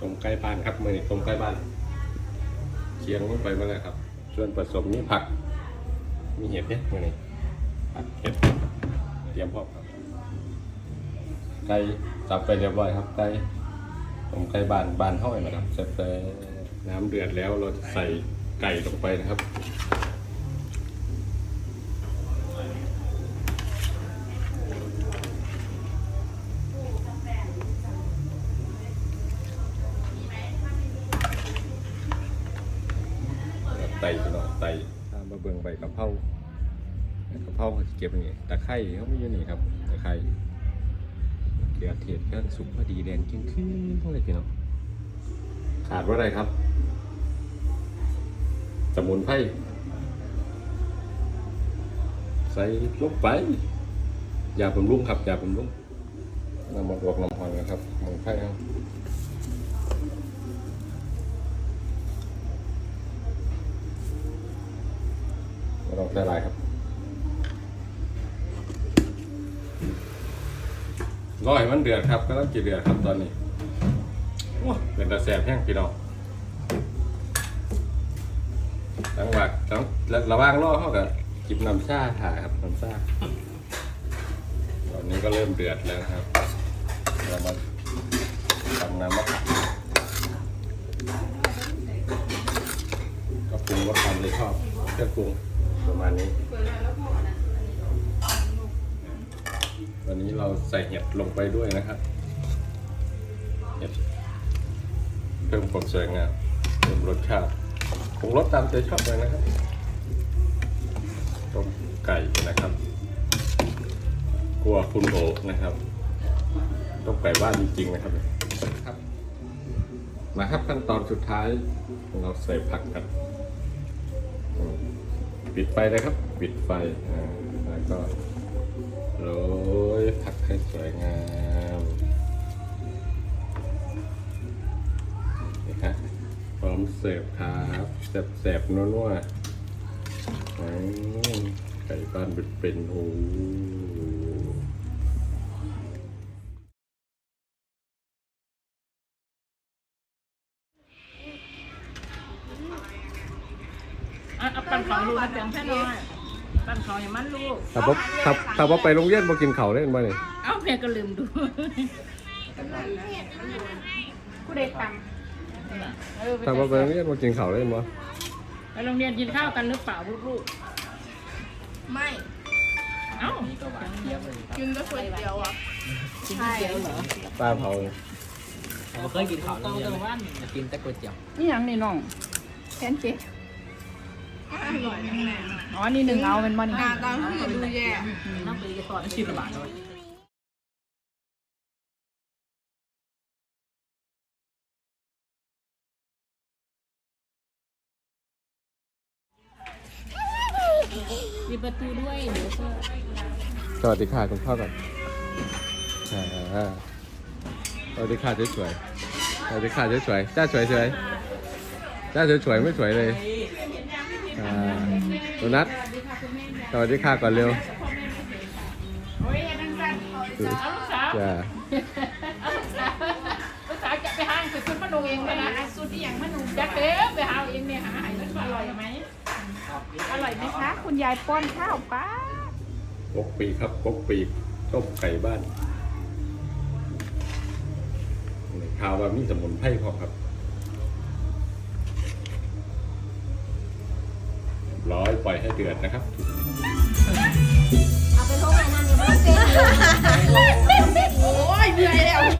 ต้มไก่บ้านครับมือนี้ต้มไก่บ้านเคียงลงไปมาแล้วครับ ส่วนผสมนี้ผัก มีเห็ดเนี่ยมือนี้ผักเห็ดเตรียมพร้อมครับไก่สับไปเรียบร้อยครับไก่ต้มไก่บ้านบ้านห้อยนะครับเสร็จแล้วน้ำเดือดแล้วเราจะใส่ไก่ลงไปนะครับ ไต่พี่น้องไต่ตามมาเบิ่งใบกะเพรากะเพราเขาสิเก็บอย่างนี้ตะไคร้เขาไม่อยู่นี่ครับตะไคร้เกลือเทศก็สุกพอดีแดงจริงขึ้นเลยพี่น้องขาดว่าอะไรครับ สมุนไพรใส่ลงไปยาบำรุงครับยาบำรุงน้ำมันดอกน้ำหอนนะครับสมุนไพรครับ ไม่ต้องใส่ลายครับรอให้มันเดือดครับก็ต้องจีเดือดครับตอนนี้เป็นตาแสบแห้งพี่น้องจังหวะจังระว่างรอเขากับจิบน้ำชาถ่ายครับน้ำชาตอนนี้ก็เริ่มเดือดแล้วครับเรามาทำน้ำมะขามก็ปรุงรสตามเลยชอบเครื่องปรุง ประมาณนี้ วันนี้เราใส่เห็ดลงไปด้วยนะครับ เห็ดเพิ่มความสวยงามเพิ่มรสชาติปรุงรสตามใจชอบเลยนะครับต้มไก่นะครับกลัวคุณโอนะครับต้มไก่บ้านจริงๆนะครับครับมาครับขั้นตอนสุดท้ายเราใส่ผักกันอืม ปิดไฟเลยครับ ปิดไฟอ่าแล้วก็โรยผักให้สวยงามนี่ครับพร้อมเสิร์ฟครับแสบๆนัวๆไก่บ้านเป็นๆโอ้ อะเอาปั้นเขาลูกเสียงแค่น้อยปั้นเขาอย่างมันลูกถ้าบ่ถ้าถ้าบ่ไปโรงเรียนบ่กินข้าวเล่นบ่นี่เอ้าเพียก็ลืมดูผู้ใดตเออถ้าบ่ไปโรงเรียนบ่กินข้าวเล่นบ่ไปโรงเรียนกินข้าวกันหรือเปล่าลูกำไม่ๆเอ้ากินแต่ก๋วยเตี๋ยวอะกินก๋วยเตี๋ยวเหรอป้าเผาผมเคยกินข้าวโรงเรียนเลยอยากกินแต่ก๋วยเตี๋ยวนี่ยังนี่น้องแคนเจ๊ อร่อยแน่อ๋อ นี่หนึ่งเอาเป็นบ่นี่ๆหน้าตาคือดูแย่น้ำปลาจะทอดชิมละบาทเลยมีประตูด้วยเดี๋ยวก็สวัสดีค่ะคุณพ่อก่อนอ่าสวัสดีค่ะสวยๆสวัสดีค่ะสวยๆจ้าสวยๆจ้าสวยๆไม่สวยเลยอ่า โดนัทสวัสดีค่ะก่อนเร็วโอ้ยนั่งกันเอาลูกสาวจ้าเอาลูกสาวลูกสาวจะไปห้างไปซื้อขนมเองเลยนะสูตรที่อย่างขนมจะเต๊ไปหาเองเนี่ยหาให้มันอร่อยไหมอร่อยไหมคะ คุณยายป้อนข้าวป้าปกปีกครับปกปีกต้มไก่บ้านนี่ข่าวว่ามีสมุนไพรพอครับ ร้อยปล่อยให้เดือดนะครับ เอาไปโทษแม่นั่นเดี๋ยวมันเซ็งโอ้ยเหนื่อยแล้ว